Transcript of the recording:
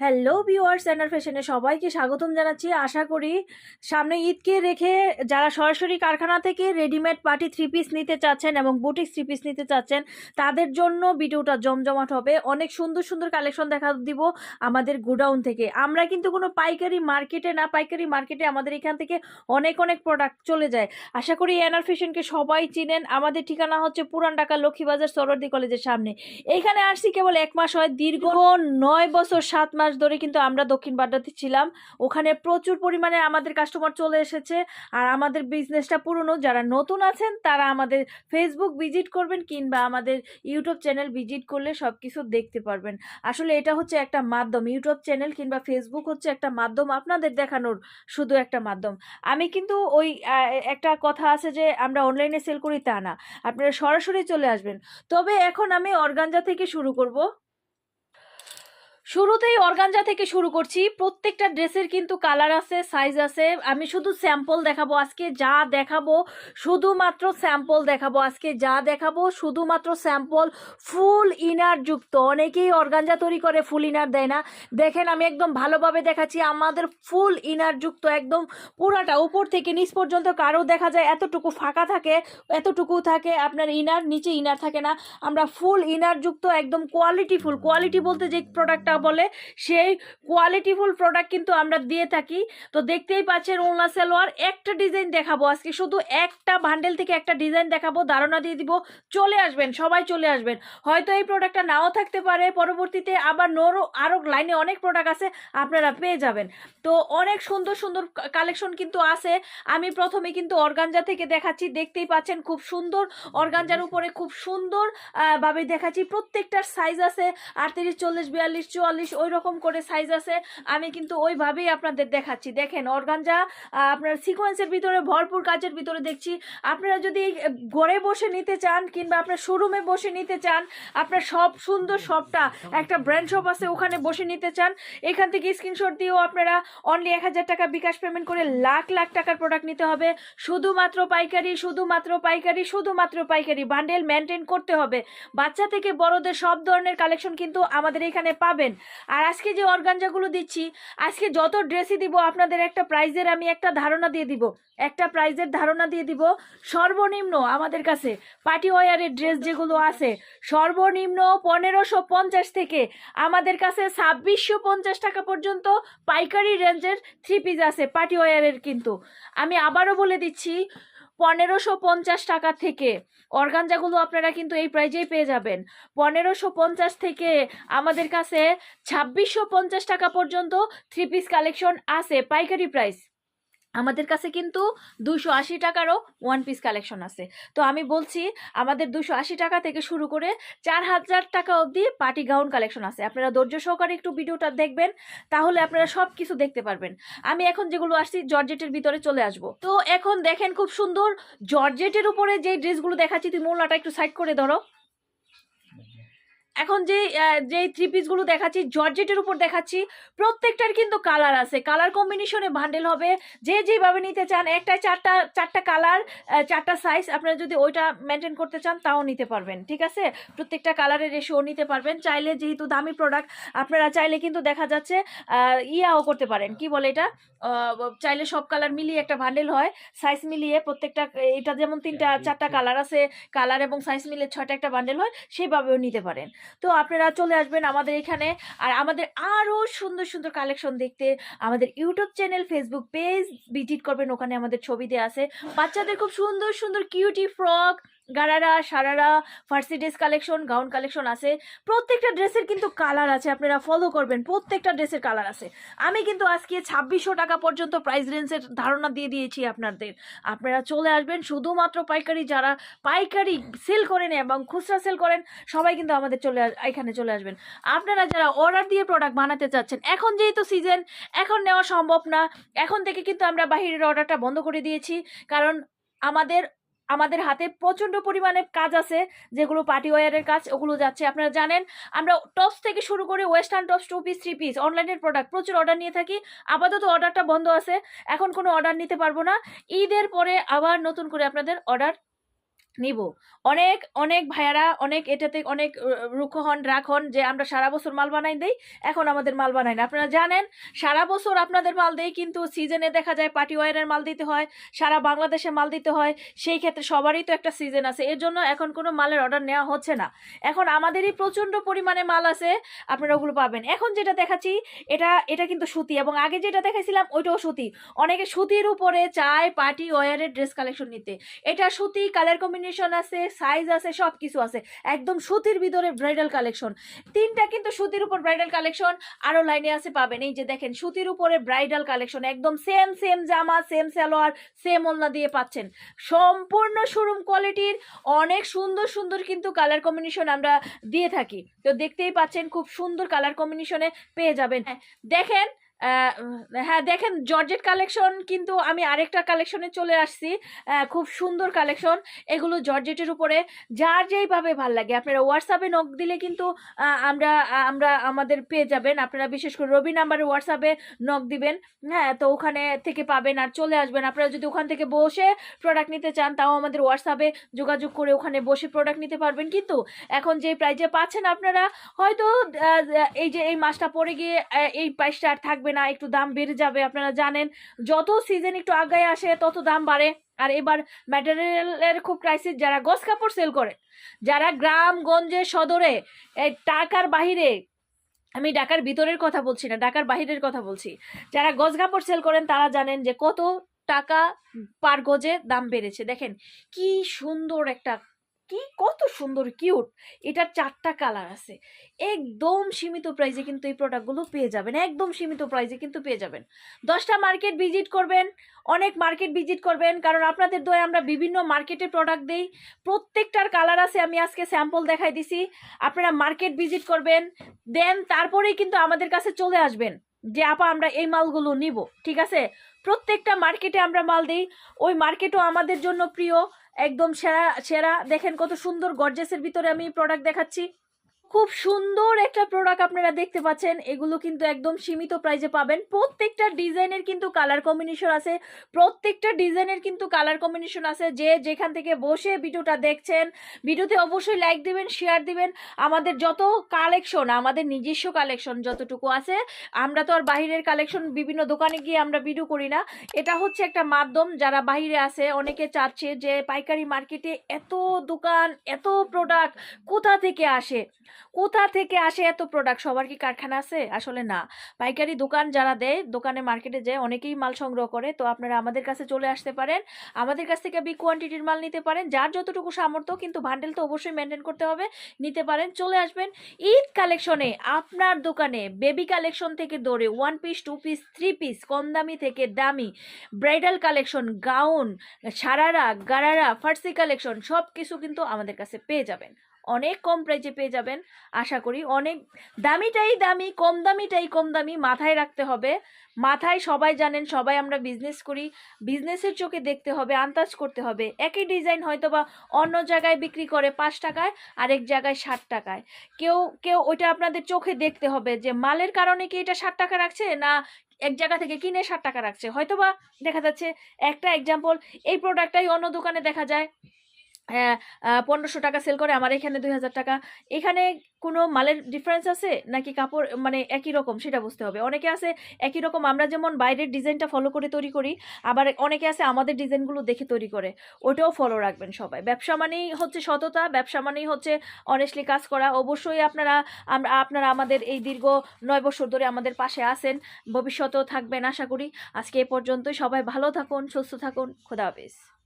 Hello viewers স্যান্ডার ফ্যাশনে সবাইকে স্বাগতম জানাচ্ছি। আশা করি সামনে ঈদকে রেখে যারা সরাসরি কারখানা থেকে রেডিমেড পার্টি থ্রি পিস নিতে চাচ্ছেন এবং বুটিক থ্রি পিস নিতে চাচ্ছেন, তাদের জন্য ভিডিওটা জমজমাট হবে। অনেক সুন্দর সুন্দর কালেকশন দেখা দিব আমাদের গোডাউন থেকে। আমরা কিন্তু কোনো পাইকারি মার্কেটে না, পাইকারি মার্কেটে আমাদের এখান থেকে অনেক অনেক প্রোডাক্ট চলে যায়। আশা করি এনআর ফ্যাশনকে সবাই চিনেন। আমাদের ঠিকানা হচ্ছে পুরান ঢাকা লক্ষ্মীবাজার সরদি কলেজের সামনে। এইখানে আসছি কেবল এক মাস হয়, দীর্ঘ নয় বছর, সাত মাস ধরে কিন্তু আমরা দক্ষিণ বাড্ডাতে ছিলাম। ওখানে প্রচুর পরিমাণে আমাদের কাস্টমার চলে এসেছে। আর আমাদের বিজনেসটা পুরনো। যারা নতুন আছেন, তারা আমাদের ফেসবুক ভিজিট করবেন কিংবা আমাদের ইউটিউব চ্যানেল ভিজিট করলে সব কিছু দেখতে পারবেন। আসলে এটা হচ্ছে একটা মাধ্যম। ইউটিউব চ্যানেল কিংবা ফেসবুক হচ্ছে একটা মাধ্যম। আপনাদের দেখানোর শুধু একটা মাধ্যম। আমি কিন্তু ওই একটা কথা আছে যে আমরা অনলাইনে সেল করি তা না। আপনারা সরাসরি চলে আসবেন। তবে এখন আমি অর্গানজা থেকে শুরু করব। শুরুতেই অর্গানজা থেকে শুরু করছি। প্রত্যেকটা ড্রেসের কিন্তু কালার আছে সাইজ আছে। আমি শুধু স্যাম্পল দেখাবো আজকে, যা দেখাবো শুধুমাত্র স্যাম্পল দেখাবো আজকে, যা দেখাবো শুধুমাত্র স্যাম্পল ফুল ইনার যুক্ত। অনেকেই অর্গানজা তৈরি করে ফুল ইনার দেয় না। দেখেন, আমি একদম ভালোভাবে দেখাচ্ছি, আমাদের ফুল ইনার যুক্ত একদম পুরাটা, উপর থেকে নিচ পর্যন্ত কারও দেখা যায় এতটুকু ফাঁকা থাকে, এতটুকু থাকে, আপনার ইনার নিচে ইনার থাকে না। আমরা ফুল ইনার যুক্ত, একদম কোয়ালিটি ফুল কোয়ালিটি বলতে যে প্রোডাক্টটা বলে সেই কোয়ালিটিফুল প্রোডাক্ট কিন্তু আমরা দিয়ে থাকি। তো দেখতেই পাচ্ছেন ওলনা সালোয়ার, একটা ডিজাইন দেখাবো আজকে। শুধু একটা বান্ডেল থেকে একটা ডিজাইন দেখাবো, ধারণা দিয়ে দিব, চলে আসবেন, সবাই চলে আসবেন। হয়তো এই প্রোডাক্টটা নাও থাকতে পারে, পরবর্তীতে আবার নোরও আরও লাইনে অনেক প্রোডাক্ট আছে, আপনারা পেয়ে যাবেন। তো অনেক সুন্দর সুন্দর কালেকশন কিন্তু আছে। আমি প্রথমে কিন্তু অর্গানজা থেকে দেখাচ্ছি, দেখতেই পাচ্ছেন খুব সুন্দর। অর্গানজার উপরে খুব সুন্দর ভাবে দেখাচ্ছি। প্রত্যেকটার সাইজ আছে, আটত্রিশ, চল্লিশ, বিয়াল্লিশ চুয়াল্লিশ ওই রকম করে সাইজ আছে। আমি কিন্তু ওইভাবেই আপনাদের দেখাচ্ছি। দেখেন অর্গানজা আপনার সিকোয়েন্সের ভিতরে ভরপুর কাজের ভিতরে দেখছি। আপনারা যদি ঘরে বসে নিতে চান কিংবা আপনার শোরুমে বসে নিতে চান, আপনার সব সুন্দর সবটা একটা ব্র্যান্ড শপ আছে, ওখানে বসে নিতে চান, এখান থেকে স্ক্রিনশট দিয়েও আপনারা অনলি এক হাজার টাকা বিকাশ পেমেন্ট করে লাখ লাখ টাকার প্রোডাক্ট নিতে হবে। শুধুমাত্র পাইকারি শুধুমাত্র পাইকারি শুধুমাত্র পাইকারি। বান্ডেল মেনটেন করতে হবে। বাচ্চা থেকে বড়দের সব ধরনের কালেকশন কিন্তু আমাদের এখানে পাবেন। আর আজকে যে অর্গানজাগুলো দিচ্ছি, আজকে যত ড্রেসই দিব, আপনাদের একটা প্রাইজের আমি একটা ধারণা দিয়ে দিব। একটা প্রাইজের ধারণা দিয়ে দিব, সর্বনিম্ন আমাদের কাছে পার্টি ওয়ারের ড্রেস যেগুলো আছে, সর্বনিম্ন পনেরোশো পঞ্চাশ থেকে আমাদের কাছে ছাব্বিশশো পঞ্চাশ টাকা পর্যন্ত পাইকারি রেঞ্জের থ্রি পিস আছে পার্টি ওয়ারের কিন্তু। আমি আবারও বলে দিচ্ছি পনেরোশো পঞ্চাশ টাকা থেকে। অর্গানজাগুলো আপনারা কিন্তু এই প্রাইজেই পেয়ে যাবেন। পনেরোশো পঞ্চাশ থেকে আমাদের কাছে ছাব্বিশশো পঞ্চাশ টাকা পর্যন্ত থ্রি পিস কালেকশন আছে, পাইকারি প্রাইস আমাদের কাছে কিন্তু দুশো আশি টাকারও ওয়ান পিস কালেকশন আছে। তো আমি বলছি, আমাদের দুশো আশি টাকা থেকে শুরু করে চার হাজার টাকা অবধি পার্টি গাউন কালেকশন আছে। আপনারা ধৈর্য সহকারে একটু ভিডিওটা দেখবেন, তাহলে আপনারা সব কিছু দেখতে পারবেন। আমি এখন যেগুলো আসছি, জর্জেটের ভিতরে চলে আসব। তো এখন দেখেন খুব সুন্দর জর্জেটের উপরে যে ড্রেসগুলো দেখাচ্ছি, তুমি মোলাটা একটু সাইড করে ধরো। এখন যে যে থ্রি পিসগুলো দেখাচ্ছি জর্জেটের উপর দেখাচ্ছি প্রত্যেকটার কিন্তু কালার আছে। কালার কম্বিনেশনে বান্ডেল হবে। যে যেভাবে নিতে চান একটায় চারটা চারটা কালার চারটা সাইজ আপনারা যদি ওইটা মেনটেন করতে চান তাও নিতে পারবেন ঠিক আছে? প্রত্যেকটা কালারের রেশিও নিতে পারবেন। চাইলে যেহেতু দামি প্রোডাক্ট আপনারা চাইলে কিন্তু দেখা যাচ্ছে ইয়াও করতে পারেন। কি বলে এটা? চাইলে সব কালার মিলিয়ে একটা বান্ডেল হয়। সাইজ মিলিয়ে প্রত্যেকটা এটা যেমন তিনটা চারটা কালার আছে কালার এবং সাইজ মিলিয়ে ছয়টা একটা বান্ডেল হয় সেভাবেও নিতে পারেন। তো আপনারা চলে আসবেন আমাদের এখানে। আর আমাদের আরও সুন্দর সুন্দর কালেকশন দেখতে আমাদের YouTube channel Facebook page visit করবেন, ওখানে আমাদের ছবি দেওয়া আছে। বাচ্চাদের খুব সুন্দর সুন্দর cutie frock gharara sharara, farshi dress collection gown collection আছে। প্রত্যেকটা ড্রেসের কিন্তু কালার আছে, আপনারা ফলো করবেন। প্রত্যেকটা ড্রেসের কালার আছে। আমি কিন্তু আজকে ছাব্বিশশো টাকা পর্যন্ত প্রাইস রেঞ্জের ধারণা দিয়ে দিয়েছি আপনাদের। আপনারা চলে আসবেন, শুধুমাত্র পাইকারি যারা পাইকারি সেল করেন এবং খুচরা সেল করেন, সবাই কিন্তু আমাদের চলে এখানে চলে আসবেন। আপনারা যারা অর্ডার দিয়ে প্রোডাক্ট বানাতে চাচ্ছেন, এখন যেহেতু সিজন এখন নেওয়া সম্ভব না। এখন থেকে কিন্তু আমরা বাহিরের অর্ডারটা বন্ধ করে দিয়েছি। কারণ আমাদের আমাদের হাতে প্রচণ্ড পরিমাণে কাজ আছে, যেগুলো পার্টি ওয়ারের কাজ, ওগুলো যাচ্ছে। আপনারা জানেন, আমরা টপস থেকে শুরু করে western tops two piece, three piece, অনলাইনের প্রোডাক্ট প্রচুর অর্ডার নিয়ে থাকি। আপাতত অর্ডারটা বন্ধ আছে, এখন কোনো অর্ডার নিতে পারব না। ঈদের পরে আবার নতুন করে আপনাদের অর্ডার নিব। অনেক অনেক ভাইয়ারা, অনেক এটাতে অনেক রুক্ষ হন, রাগ হন যে আমরা সারা বছর মাল বানাই দেই, এখন আমাদের মাল বানাই না। আপনারা জানেন, সারা বছর আপনাদের মাল দেই কিন্তু সিজনে দেখা যায় পার্টি ওয়ারের মাল দিতে হয়, সারা বাংলাদেশে মাল দিতে হয়, সেই ক্ষেত্রে সবারই তো একটা সিজন আছে। এর জন্য এখন কোনো মালের অর্ডার নেওয়া হচ্ছে না। এখন আমাদেরই প্রচণ্ড পরিমাণে মাল আছে, আপনারা ওগুলো পাবেন। এখন যেটা দেখাচ্ছি, এটা এটা কিন্তু সুতি এবং আগে যেটা দেখাইছিলাম, ওইটাও সুতি। অনেকে সুতির উপরে চায় পার্টি ওয়ারের ড্রেস কালেকশন নিতে। এটা সুতি কালার কম্বিনেশন আছে সাইজ আছে সব কিছু আছে। একদম সুতির ভিতরে ব্রাইডাল কালেকশন তিনটা কিন্তু সুতির উপর ব্রাইডাল কালেকশন আরও লাইনে আছে, পাবেন। এই যে দেখেন, সুতির উপরে ব্রাইডাল কালেকশন একদম সেম সেম জামা সেম সালোয়ার সেম ওলনা দিয়ে পাচ্ছেন। সম্পূর্ণ শোরুম কোয়ালিটির অনেক সুন্দর সুন্দর কিন্তু কালার কম্বিনেশন আমরা দিয়ে থাকি। তো দেখতেই পাচ্ছেন, খুব সুন্দর কালার কম্বিনেশনে পেয়ে যাবেন। দেখেন হ্যাঁ দেখেন জর্জেট কালেকশন কিন্তু আমি আরেকটা কালেকশনে চলে আসছি। খুব সুন্দর কালেকশন এগুলো জর্জেটের উপরে যার যেইভাবে ভালো লাগে। আপনারা হোয়াটসঅ্যাপে নক দিলে কিন্তু আমরা আমরা আমাদের পেয়ে যাবেন। আপনারা বিশেষ করে রবি নাম্বারে হোয়াটসঅ্যাপে নক দিবেন। হ্যাঁ তো ওখানে থেকে পাবেন আর চলে আসবেন। আপনারা যদি ওখান থেকে বসে প্রোডাক্ট নিতে চান, তাও আমাদের হোয়াটসঅ্যাপে যোগাযোগ করে ওখানে বসে প্রোডাক্ট নিতে পারবেন। কিন্তু এখন যে প্রাইজে পাচ্ছেন আপনারা, হয়তো এই যে এই মাসটা পরে গিয়ে এই প্রাইসটা আর থাকবে না, একটু দাম বেড়ে যাবে, আপনারা জানেন। যত সিজন একটু আগায় আসে, তত দাম বাড়ে। আর এবার ম্যাটেরিয়ালের খুব ক্রাইসিস যারা গস কাপড় সেল করে, যারা গ্রাম গঞ্জে সদরে টাকার বাহিরে, আমি ঢাকার ভিতরের কথা বলছি না, ঢাকার বাহিরের কথা বলছি, যারা গজ কাপড় সেল করেন, তারা জানেন যে কত টাকা পার গজে দাম বেড়েছে। দেখেন, কি সুন্দর একটা কি কত সুন্দর, কিউট। এটার চারটা কালার আছে। একদম সীমিত প্রাইজে কিন্তু এই প্রোডাক্টগুলো পেয়ে যাবেন, একদম সীমিত প্রাইজে কিন্তু পেয়ে যাবেন। দশটা মার্কেট ভিজিট করবেন, অনেক মার্কেট ভিজিট করবেন, কারণ আপনাদের দয়ে আমরা বিভিন্ন মার্কেটে প্রোডাক্ট দেই। প্রত্যেকটার কালার আছে, আমি আজকে স্যাম্পল দেখাই দিছি। আপনারা মার্কেট ভিজিট করবেন দেন তারপরেই কিন্তু আমাদের কাছে চলে আসবেন যে, আপা, আমরা এই মালগুলো নিব। ঠিক আছে? প্রত্যেকটা মার্কেটে আমরা মাল দিই। ওই মার্কেটও আমাদের জন্য প্রিয়। একদম সেরা সেরা। দেখেন কত সুন্দর গর্জেসের ভিতরে আমি প্রোডাক্ট দেখাচ্ছি। খুব সুন্দর একটা প্রোডাক্ট আপনারা দেখতে পাচ্ছেন। এগুলো কিন্তু একদম সীমিত প্রাইজে পাবেন। প্রত্যেকটা ডিজাইনের কিন্তু কালার কম্বিনেশন আছে। প্রত্যেকটা ডিজাইনের কিন্তু কালার কম্বিনেশন আছে। যে যেখান থেকে বসে ভিডিওটা দেখছেন, ভিডিওতে অবশ্যই লাইক দিবেন শেয়ার দিবেন। আমাদের যত কালেকশন আমাদের নিজস্ব কালেকশন যতটুকু আছে, আমরা তো আর বাহিরের কালেকশন বিভিন্ন দোকানে গিয়ে আমরা ভিডিও করি না। এটা হচ্ছে একটা মাধ্যম যারা বাইরে আছে, অনেকে চাচ্ছে যে পাইকারি মার্কেটে এত দোকান, এত প্রোডাক্ট কোথা থেকে আসে? কোথা থেকে আসে এত প্রোডাক্ট সবার কি কারখানা আছে? আসলে না। পাইকারি দোকান যারা দেয়, দোকানে মার্কেটে যায় অনেকেই মাল সংগ্রহ করে। তো আপনারা আমাদের কাছে চলে আসতে পারেন। আমাদের কাছ থেকে বিগ কোয়ান্টিটির মাল নিতে পারেন। যার যতটুকু সামর্থ্য, কিন্তু ভান্ডেল তো অবশ্যই মেনটেন করতে হবে, নিতে পারেন। চলে আসবেন ঈদ কালেকশনে আপনার দোকানে বেবি কালেকশন থেকে দৌড়ে one piece two piece three piece কম দামি থেকে দামি bridal collection gown sharara, gharara ফার্সি কালেকশন সব কিছু কিন্তু আমাদের কাছে পেয়ে যাবেন। অনেক কম প্রাইজে পেয়ে যাবেন, আশা করি। অনেক দামিটাই দামি, কম দামিটাই কম দামি মাথায় রাখতে হবে। মাথায় সবাই জানেন, সবাই আমরা বিজনেস করি। বিজনেসের চোখে দেখতে হবে, আন্দাজ করতে হবে। একই ডিজাইন হয়তো বা অন্য জায়গায় বিক্রি করে পাঁচ টাকায়, আরেক জায়গায় ষাট টাকায়। কেউ কেউ ওইটা আপনাদের চোখে দেখতে হবে যে মালের কারণে কি এটা ষাট টাকা রাখছে না এক জায়গা থেকে কিনে ষাট টাকা রাখছে? হয়তো বা দেখা যাচ্ছে একটা এক্সাম্পল এই প্রোডাক্টটাই অন্য দোকানে দেখা যায়। পনেরোশো টাকা সেল করে, আমার এখানে দুই হাজার টাকা। এখানে কোনো মালের ডিফারেন্স আছে? নাকি কাপড় মানে একই রকম? সেটা বুঝতে হবে। অনেকে আছে একই রকম, আমরা যেমন বাইরের ডিজাইনটা ফলো করে তৈরি করি, আবার অনেকে আছে আমাদের ডিজাইনগুলো দেখে তৈরি করে ওটাও ফলো রাখবেন সবাই। ব্যবসা মানেই হচ্ছে সততা, ব্যবসা মানেই হচ্ছে অনেস্টলি কাজ করা। অবশ্যই আপনারা আমরা আপনারা আমাদের এই দীর্ঘ নয় বছর ধরে আমাদের পাশে আছেন, ভবিষ্যতেও থাকবেন আশা করি। আজকে এ পর্যন্তই, সবাই ভালো থাকুন, সুস্থ থাকুন, খোদা হাফেজ।